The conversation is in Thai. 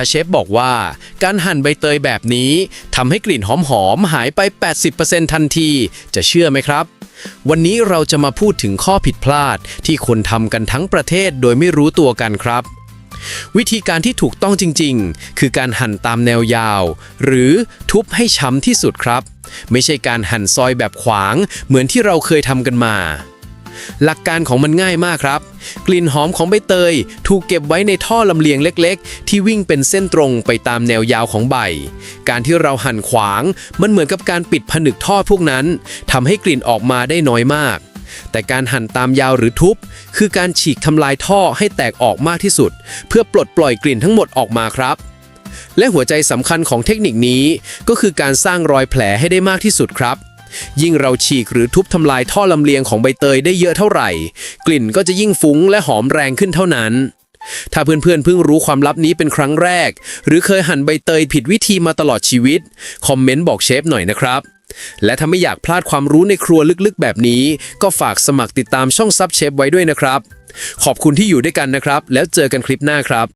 ถ้าเชฟบอกว่าการหั่นใบเตยแบบนี้ทำให้กลิ่นหอมๆหายไป 80%ทันที จะเชื่อไหมครับ วันนี้เราจะมาพูดถึงข้อผิดพลาดที่คนทำกันทั้งประเทศโดยไม่รู้ตัวกันครับ วิธีการที่ถูกต้องจริงๆ คือการหั่นตามแนวยาว หรือทุบให้ช้ำที่สุดครับ ไม่ใช่การหั่นซอยแบบขวางเหมือนที่เราเคยทำกันมา หลักการของมันง่ายมากครับ กลิ่นหอมของใบเตย ถูกเก็บไว้ในท่อลำเลียงเล็กๆ ที่วิ่งเป็นเส้นตรงไปตามแนวยาวของใบ การที่เราหั่นขวาง มันเหมือนกับการปิดผนึกท่อพวกนั้นทำให้กลิ่นออกมาได้น้อยมาก แต่การหั่นตามยาวหรือทุบ คือการฉีกทำลายท่อให้แตกออกมากที่สุด เพื่อปลดปล่อยกลิ่นทั้งหมดออกมาครับและหัวใจสำคัญของเทคนิคนี้ก็คือการสร้างรอยแผลให้ได้มากที่สุดครับ ยิ่งเราฉีกหรือทุบทำลายท่อลำเลียงของใบเตยได้เยอะเท่าไหร่ กลิ่นก็จะยิ่งฟุ้งและหอมแรงขึ้นเท่านั้น ถ้าเพื่อนๆเพิ่งรู้ความลับนี้เป็นครั้งแรก หรือเคยหั่นใบเตยผิดวิธีมาตลอดชีวิต คอมเมนต์บอกเชฟหน่อยนะครับและถ้าไม่อยากพลาดความรู้ในครัวลึกๆ แบบนี้ ก็ฝากสมัครติดตามช่องซับเชฟไว้ด้วยนะครับ ขอบคุณที่อยู่ด้วยกันนะครับ แล้วเจอกันคลิปหน้าครับ